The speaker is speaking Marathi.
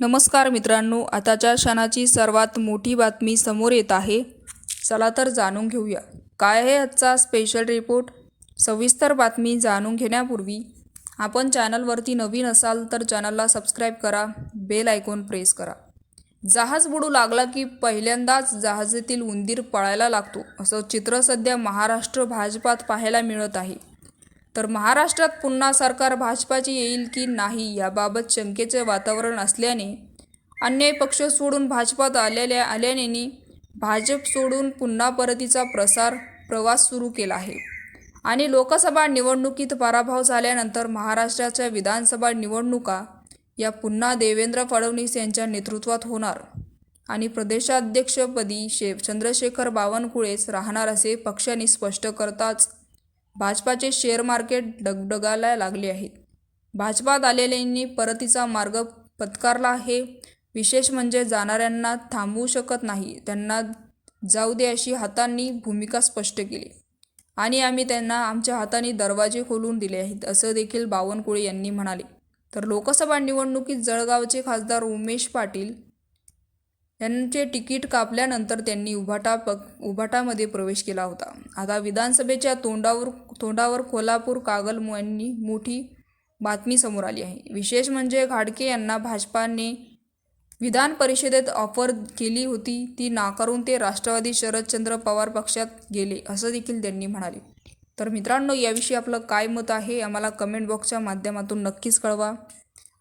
नमस्कार मित्रांनो आताच्या क्षणाची सर्वात मोठी बातमी समोर येत आहे. चला तर जाणून घेऊया. काय आहे आजचा स्पेशल रिपोर्ट सविस्तर बातमी जाणून घेण्यापूर्वी आपण चॅनलवरती नवीन असाल तर चॅनलला सबस्क्राईब करा बेल आयकॉन प्रेस करा. जहाज बुडू लागला की पहिल्यांदाच जहाजातील उंदीर पळायला लागतो असं चित्र सध्या महाराष्ट्र भाजपात पाहायला मिळत आहे. तर महाराष्ट्रात पुन्हा सरकार भाजपाची येईल की नाही याबाबत शंकेचे वातावरण असल्याने अन्य पक्ष सोडून भाजपात आलेल्या आल्याने भाजप सोडून पुन्हा परतीचा प्रसार प्रवास सुरू केला आहे. आणि लोकसभा निवडणुकीत पराभव झाल्यानंतर महाराष्ट्राच्या विधानसभा निवडणुका या पुन्हा देवेंद्र फडणवीस यांच्या नेतृत्वात होणार. आणि प्रदेशाध्यक्षपदी शे चंद्रशेखर बावनकुळेच राहणार असे पक्षाने स्पष्ट करताच भाजपाचे शेअर मार्केट डगडगायला लागले आहेत भाजपात आलेल्यांनी परतीचा मार्ग पत्कारला आहे. विशेष म्हणजे जाणाऱ्यांना थांबवू शकत नाही. त्यांना जाऊ दे अशी हातांनी भूमिका स्पष्ट केली. आणि आम्ही त्यांना आमच्या हाताने दरवाजे खोलून दिले आहेत असं देखील बावनकुळे यांनी म्हणाले. तर लोकसभा निवडणुकीत जळगावचे खासदार उमेश पाटील त्यांचे तिकीट कापल्यानंतर त्यांनी उभाटा पक उभाटामध्ये प्रवेश केला होता. आता विधानसभेच्या तोंडावर तोंडावर कोल्हापूर कागल यांनी मोठी बातमी समोर आली आहे. विशेष म्हणजे घाडके यांना भाजपाने विधान परिषदेत ऑफर केली होती ती नाकारून ते राष्ट्रवादी शरदचंद्र पवार पक्षात गेले असं देखील त्यांनी म्हणाले. तर मित्रांनो याविषयी आपलं काय मत आहे आम्हाला कमेंट बॉक्सच्या माध्यमातून नक्कीच कळवा.